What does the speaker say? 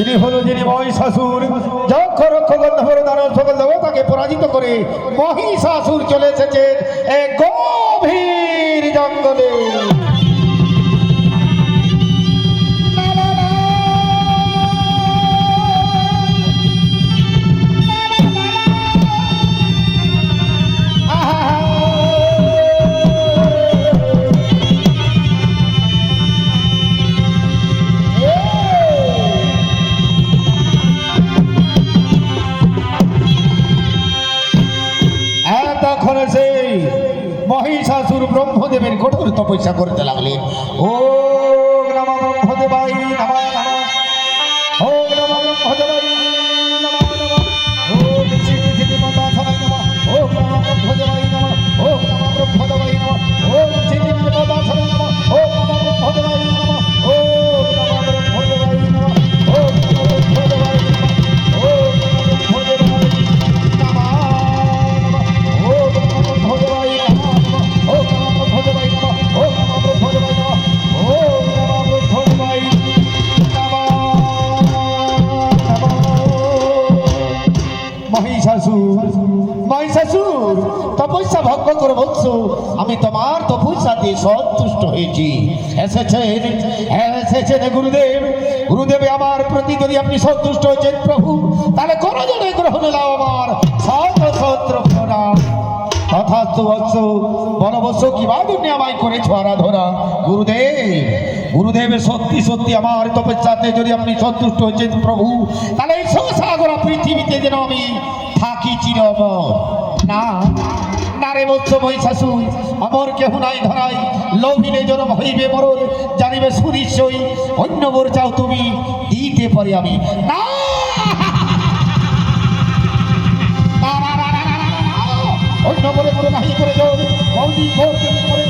তিনি হল, যিনি মহিষাসুর যক্ষ রক্ষ সকল দেবতাকে পরাজিত করে মহিষাসুর চলে এসেছে এক গভীর জঙ্গলে। মহিষাসুর ব্রহ্মদেবের কঠোর তপস্যা করতে লাগলেন। ও ব্রহ্মদেবাই ও ব্রহ্মদেবাই মহিষাসুর মহিষাসুর তপস্যা ভঙ্গ করে বলছো আমি তোমার তপস্যাতে সন্তুষ্ট হয়েছি। এসেছেন এসেছেন গুরুদেব গুরুদেব আমার প্রতি যদি আপনি সন্তুষ্ট হয়েছেন প্রভু, তাহলে কোনো জনে গ্রহণ নাও আমার সহস্র প্রণাম। তথাস্তু বৎস, বনবৎস কিবা জন্য আমায় করেছ আরাধনা? গুরুদেব গুরুদেব সত্যি সত্যি আমার তপস্যাতে যদি আপনি সন্তুষ্ট হয়েছেন প্রভু তাহলে এই সাগর পৃথিবীতে যেন আমি থাকি চিরমর না নারে নাই ধরাই হইবে জানিবে অন্য চাও তুমি আমি না অন্য বলে